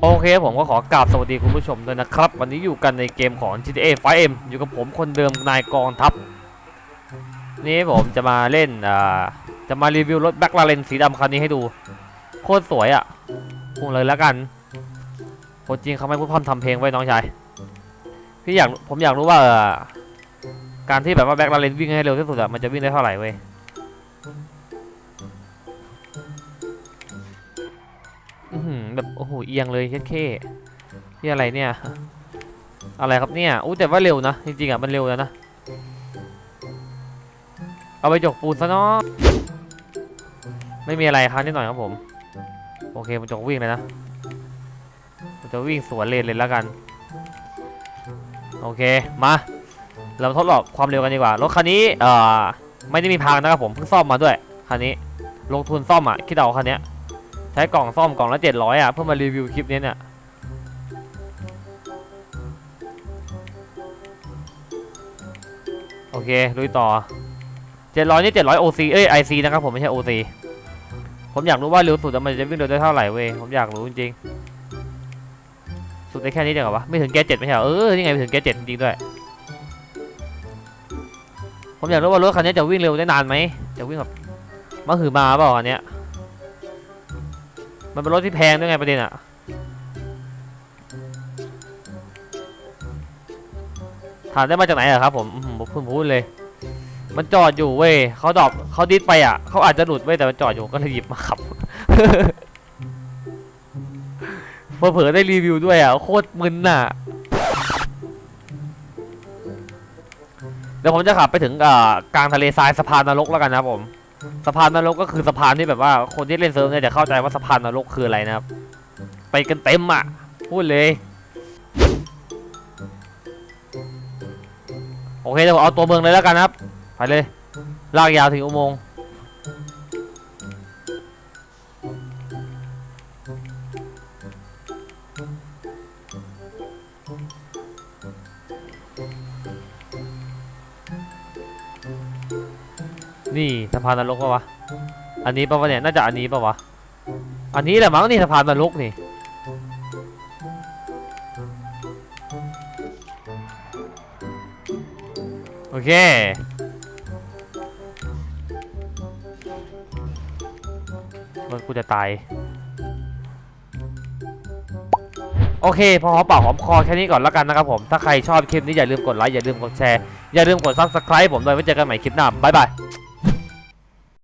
โอเคผมก็ขอกราบสวัสดีคุณผู้ชมด้วยนะครับ วันนี้อยู่กันในเกมของ GTA 5M อยู่กับผมคนเดิมนายกองทัพ นี่ผมจะมาเล่นอ่าจะมารีวิวรถแบ็คลาเรนสีดำคันนี้ให้ดู โคตรสวยอะ่ะพูดเลยแล้วกันคนจริงเขาไม่พูดพร่ำทำเพลงไว้น้องชายพี่อยากผมอยากรู้ว่าการที่แบบว่าแบ็คลาเรนวิ่งให้เร็วที่สุดอะมันจะวิ่งได้เท่าไหร่เว้ย แบบโอ้โหเอียงเลยเช็ดเข้ที่อะไรเนี่ย อะไรครับเนี่ยอู้แต่ว่าเร็วนะ จริงๆอะมันเร็วแล้วนะ เอาไปจกปูนซะเนาะไม่มีอะไรครับนิดหน่อยครับผม โอเคมันจกวิ่งเลยนะมันจะวิ่งสวนเลนเลยแล้วกัน โอเคมา เราทดลองความเร็วกันดีกว่ารถคันนี้เอ่อไม่ได้มีพังนะครับผมเพิ่งซ่อมมาด้วยคันนี้ลงทุนซ่อมอะคิดเอาคันเนี้ย ใช้กล่องซ่อมกล่องละเจ็ดร้อยอะเพื่อมารีวิวคลิปนี้เนี่ยโอเคลุยต่อเจ็ดร้อยนี่เจ็ดร้อยโอซีเอ้ยไอซีนะครับผมไม่ใช่โอซีผมอยากรู้ว่าเร็วสุดอะมันจะวิ่งเร็วได้เท่าไหร่เว้ยผมอยากรู้จริงๆสุดได้แค่นี้เองเหรอวะไม่ถึงแกเจ็ดไม่ใช่เหรอเออนี่ไงไม่ถึงแกเจ็ดจริงๆด้วยผมอยากรู้ว่ารถคันนี้จะวิ่งเร็วได้นานไหมจะวิ่งแบบมาหือมาเปล่าอันเนี้ย มันเป็นรถที่แพงด้วยไงประเด็นอะถามได้มาจากไหนอะครับผมอื้อหือผมเพิ่งพูดเลย มันจอดอยู่เว้ยเขาดอปเขาดิสไปอะเขาอาจจะหลุดเว้ยแต่มันจอดอยู่ก็เลยหยิบมาขับเผลอๆได้รีวิวด้วยอะโคตรมึนน่ะเดี๋ยวผมจะขับไปถึงกลางทะเลทรายสะพานนรกแล้วกันนะผม สะพานนรกก็คือสะพานที่แบบว่าคนที่เล่นเซิร์ฟเนี่ยจะเข้าใจว่าสะพานนรกคืออะไรนะครับ ไปกันเต็มอะ พูดเลย โอเคเดี๋ยวเอาตัวเมืองเลยแล้วกันครับไปเลยลากยาวถึงอุโมงค์ นี่สะพานนรกปะวะ อันนี้ปะวะเนี่ย น่าจะอันนี้ปะวะ อันนี้แหละมั้งนี่สะพานนรกนี่ โอเครถกูจะตาย โอเค พอหอมปากหอมคอแค่นี้ก่อนแล้วกันนะครับผม ถ้าใครชอบคลิปนี้อย่าลืมกดไลค์ อย่าลืมกดแชร์ อย่าลืมกด subscribe ผมด้วยไว้เจอกันใหม่คลิปหน้า บ๊ายบาย